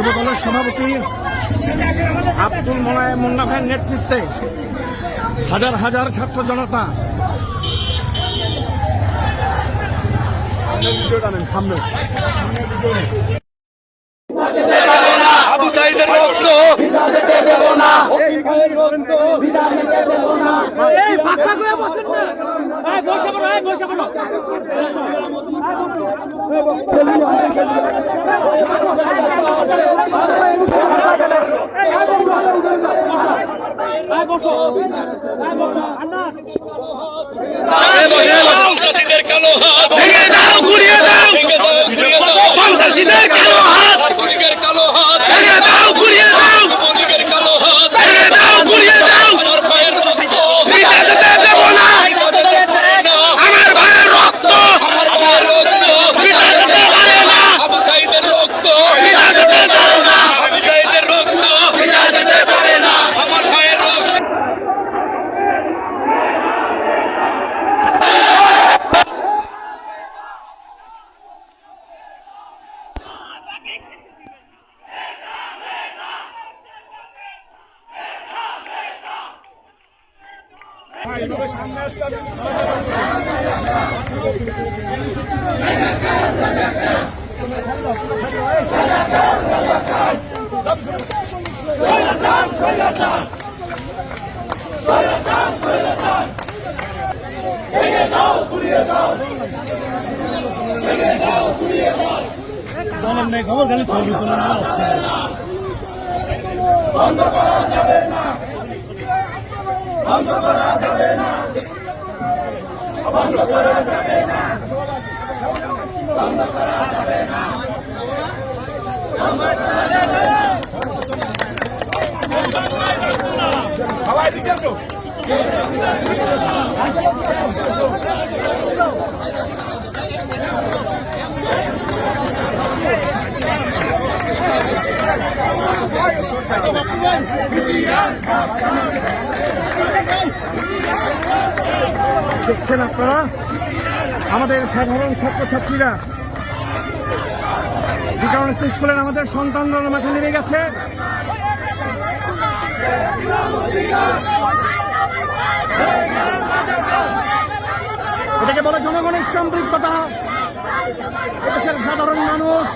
যুব দলের সভাপতি আব্দুল মোলায় মুন্না ভাইয়ের নেতৃত্বে হাজার হাজার ছাত্র জনতা। সামনে আবু সাইদের রক্ত। এই ফাঁকা করে বসেন না। এই বসে পড়ো বসে পড়ো এই বসো এই বসো আন্না সন্ত্রাসীদের কালো হাত ভেঙে দাও গুড়িয়ে দলের নেই খবর খালি বন্ধ করা যাবে না। বন্ধ করা করা যাবে না বন্ধ করা যাবে না সবাই দিকে আসো Come on, come on. দেখছেন আপনারা? আমাদের সাধারণ ছাত্রছাত্রীরা। বিকারণ স্কুলের আমাদের সন্তানরা মাঠে নেমে গেছে। এটাকে বলে জনগণের সম্পৃক্ততা সাধারণ মানুষ